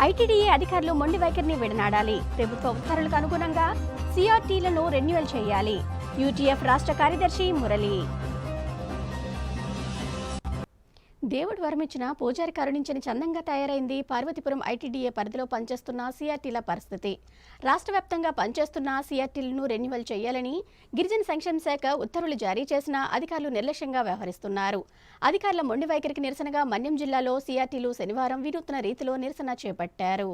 ITDA అధికారులు మొండి వైఖరిని విడనాడాలి. ప్రభుత్వ ఉత్తర్వులకు అనుగుణంగా సిఆర్టీలను రెన్యువల్ చేయాలి. యూటీఎఫ్ రాష్ట్ర కార్యదర్శి మురళి. దేవుడు వరమిచ్చిన పూజారి కరుణించిన చందంగా తయారైంది పార్వతీపురం ఐటీడీఏ పరిధిలో పనిచేస్తున్న సిఆర్టీల పరిస్థితి. రాష్ట్ర వ్యాప్తంగా పనిచేస్తున్న సిఆర్టీలను రెన్యువల్ చేయాలని గిరిజన సంక్షేమ శాఖ ఉత్తర్వులు జారీ చేసినా అధికారులు నిర్లక్ష్యంగా వ్యవహరిస్తున్నారు. అధికారుల మొండి వైఖరికి నిరసనగా మన్యం జిల్లాలో సిఆర్టీలు శనివారం వినూత్న రీతిలో నిరసన చేపట్టారు.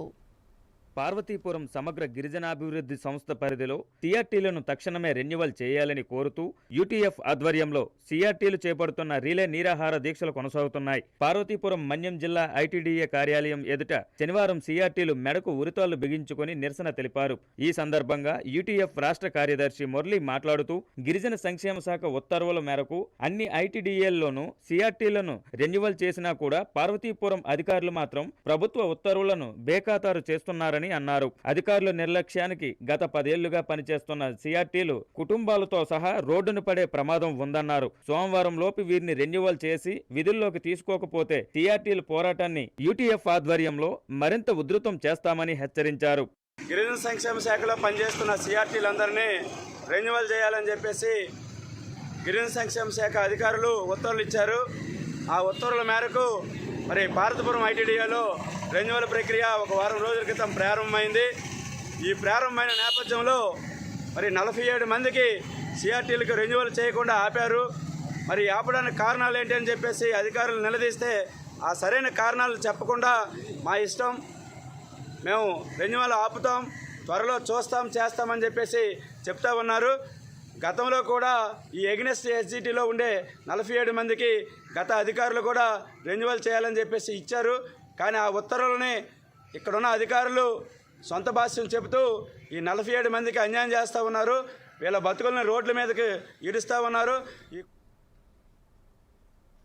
పార్వతీపురం సమగ్ర గిరిజనాభివృద్ధి సంస్థ పరిధిలో సిఆర్టీలను తక్షణమే రెన్యువల్ చేయాలని కోరుతూ యూటీఎఫ్ ఆధ్వర్యంలో సిఆర్టీలు చేపడుతున్న రిలే నీరాహార దీక్షలు కొనసాగుతున్నాయి. పార్వతీపురం మన్యం జిల్లా ఐటీడీఏ కార్యాలయం ఎదుట శనివారం సిఆర్టీలు మెడకు ఉరితాళ్ళు బిగించుకుని నిరసన తెలిపారు. ఈ సందర్భంగా యూటీఎఫ్ రాష్ట్ర కార్యదర్శి మురళి మాట్లాడుతూ గిరిజన సంక్షేమ శాఖ ఉత్తర్వుల మేరకు అన్ని ఐటీడీఏల్లోనూ సిఆర్టీలను రెన్యువల్ చేసినా కూడా పార్వతీపురం అధికారులు మాత్రం ప్రభుత్వ ఉత్తర్వులను బేఖాతారు చేస్తున్నారని అన్నారు. అధికారుల నిర్లక్ష్యానికి గత పదేళ్ళుగా పనిచేస్తున్న సిఆర్టీలు కుటుంబాలతో సహా రోడ్డును పడే ప్రమాదం ఉందన్నారు. సోమవారం లోపు వీరిని రెన్యువల్ చేసి విధుల్లోకి తీసుకోకపోతే సిఆర్టీల పోరాటాన్ని యూటీఎఫ్ ఆధ్వర్యంలో మరింత ఉధృతం చేస్తామని హెచ్చరించారు. గిరిజన సంక్షేమ శాఖలో పనిచేస్తున్న సిఆర్టీలందరినీ రెన్యువల్ చేయాలని చెప్పేసి గిరిజన సంక్షేమ శాఖ అధికారులు ఉత్తర్వులు ఇచ్చారు. ఆ ఉత్తర్వుల మేరకు మరి భారతపురం ఐటీడీఏలో రెన్యువల్ ప్రక్రియ ఒక వారం రోజుల క్రితం ప్రారంభమైంది. ఈ ప్రారంభమైన నేపథ్యంలో మరి నలభై ఏడు మందికి సిఆర్టీలకు రెన్యువల్ చేయకుండా ఆపారు. మరి ఆపడానికి కారణాలు ఏంటి అని చెప్పేసి అధికారులు నిలదీస్తే ఆ సరైన కారణాలు చెప్పకుండా మా ఇష్టం. మేము రెన్యువల్ ఆపుతాం త్వరలో చూస్తాం చేస్తామని చెప్పేసి చెప్తా ఉన్నారు. గతంలో కూడా ఈ ఎగ్నెస్ట్ ఎస్జిటిలో ఉండే నలభై ఏడు మందికి గత అధికారులు కూడా రెన్యువల్ చేయాలని చెప్పేసి ఇచ్చారు. కానీ ఆ ఉత్తర్వులని ఇక్కడున్న అధికారులు సొంత భాష్యం చెబుతూ ఈ నలభై ఏడు మందికి అన్యాయం చేస్తూ ఉన్నారు. వీళ్ళ బతుకులను రోడ్ల మీదకి ఈడుస్తూ ఉన్నారు.